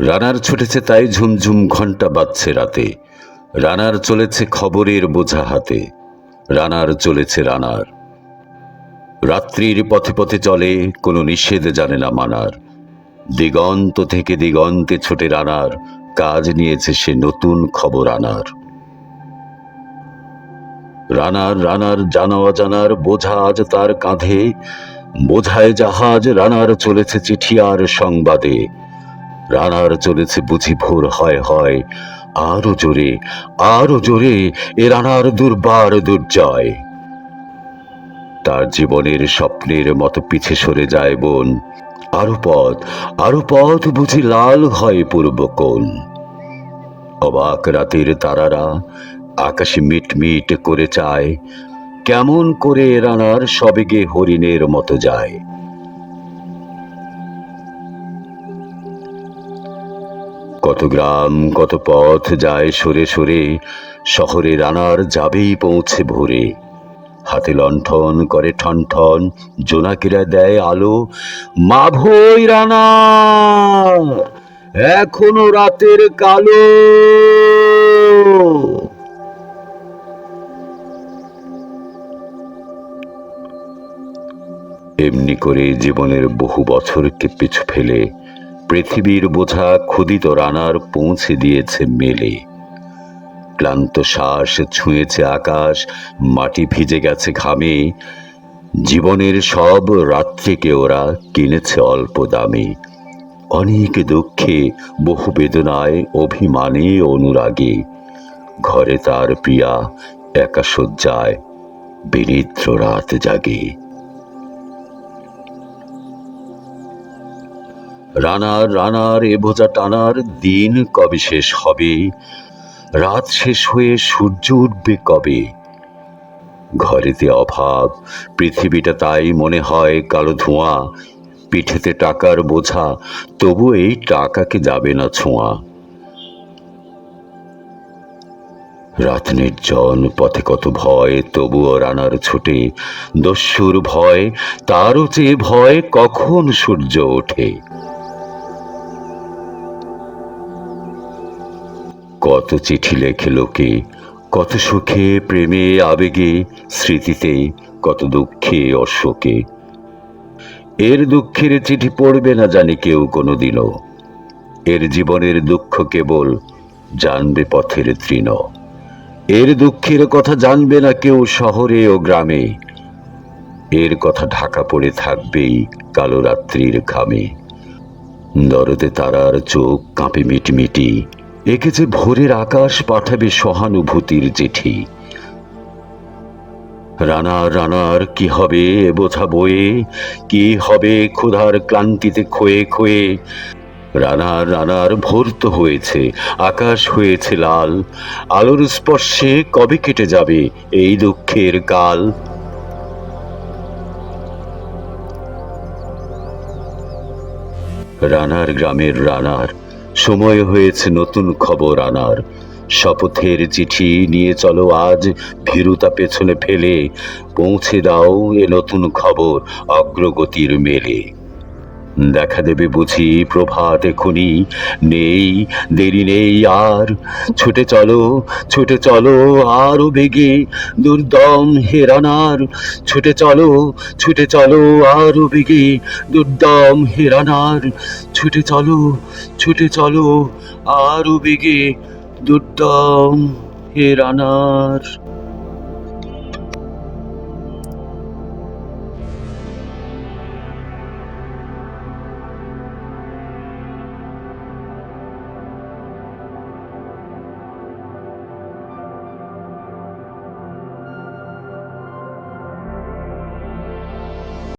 রানার ছুটেছে তাই ঝুমঝুম ঘণ্টা বাজছে রাতে। রানার চলেছে খবরের বোঝা হাতে। রানার চলেছে রানার। রাত্রির পথে পথে চলে, কোনো নিষেধ জানে না মানার। দিগন্ত থেকে দিগন্তে ছোটে রানার, কাজ নিয়েছে সে নতুন খবর আনার। রানার রানার, জানা অজানার, বোঝা আজ তার কাঁধে। বোঝায় জাহাজ, রানার চলেছে চিঠি আর সংবাদে। রানার চলেছে বুঝি ভোর, হয় হয়। আরও জোরে আরও জোরে এ রানার দুর্বার দুর্জয়। তার জীবনের স্বপ্নের মতো পিছে সরে যায় বোন। আরও পথ আরও পথ বুঝি লাল হয় পূর্ব কোণ। অবাক রাতের তারারা আকাশে মিটমিট করে চায়, কেমন করে রানার সবেগে হরিণের মতো যায়। কত গ্রাম, কত পথ যায় সরে সরে, শহরে রানার যাবেই পৌঁছে ভোরে। হাতে লণ্ঠন করে ঠন ঠন, জোনাকিরা দেয় আলো মা ভই রানা, এখনও রাতের কালো। এমনি করে জীবনের বহু বছরকে পিছু ফেলে পৃথিবীর বোঝা ক্ষুদিত রানার পৌঁছে দিয়েছে মেলে। ক্লান্ত শ্বাস ছুঁয়েছে আকাশ, মাটি ভিজে গেছে ঘামে। জীবনের সব রাত্রিকে ওরা কিনেছে অল্প দামে। অনেক দুঃখে, বহু বেদনায়, অভিমানে, অনুরাগে। ঘরে তার প্রিয়া একা শয্যায়, বিনিদ্র রাত জাগে। রানার রানার, এ বোঝা টানার দিন কবে শেষ হবে? রাত শেষ হয়ে সূর্য উঠবে কবে? ঘরেতে অভাব, পৃথিবীটা তাই মনে হয় কালো ধোঁয়া। পিঠেতে টাকার বোঝা, তবু এই টাকাকে যাবে না ছোঁয়া। রাত নির্জন, পথে কত ভয়, তবুও রানার ছুটে। দস্যুর ভয়, তারও চেয়ে ভয় কখন সূর্য ওঠে? কত চিঠি লেখে লোকে, কত সুখে, প্রেমে, আবেগে, স্মৃতিতে, কত দুঃখে, অশোকে। এর দুঃখের চিঠি পড়বে না জানি কেউ কোনোদিনও। এর জীবনের দুঃখ কেবল জানবে পথের তৃণ। এর দুঃখের কথা জানবে না কেউ শহরে ও গ্রামে। এর কথা ঢাকা পড়ে থাকবেই কালো রাত্রির ঘামে। দরদে তারার চোখ কাঁপে মিটমিটি। এঁকেছে ভোরের আকাশ পাঠাবে সহানুভূতির চিঠি। রানার রানার কি হবে বোঝা বয়ে কি হবে ক্ষুধার ক্লান্তিতে ক্ষয়ে ক্ষয়ে? রানার রানার ভোর তো হয়েছে, আকাশ হয়েছে লাল। আলোর স্পর্শে কবে কেটে যাবে এই দুঃখের কাল? রানার গ্রামের রানার সময় হয়েছে নতুন খবর আনার। শপথের চিঠি নিয়ে চলো আজ, ভীরুতা পেছনে ফেলে। পৌঁছে দাও এ নতুন খবর অগ্রগতির মেলে। দেখা দেবে বুঝি প্রভাত এখনই নেই, দেরি নেই আর। ছুটে চলো ছুটে চলো আরও বেগে, দুর্দম হেরানার। ছুটে চলো ছুটে চলো আরও বেগে, দুর্দম হেরানার। ছুটে চলো ছুটে চলো আরও বেগে, দুর্দম হেরানার।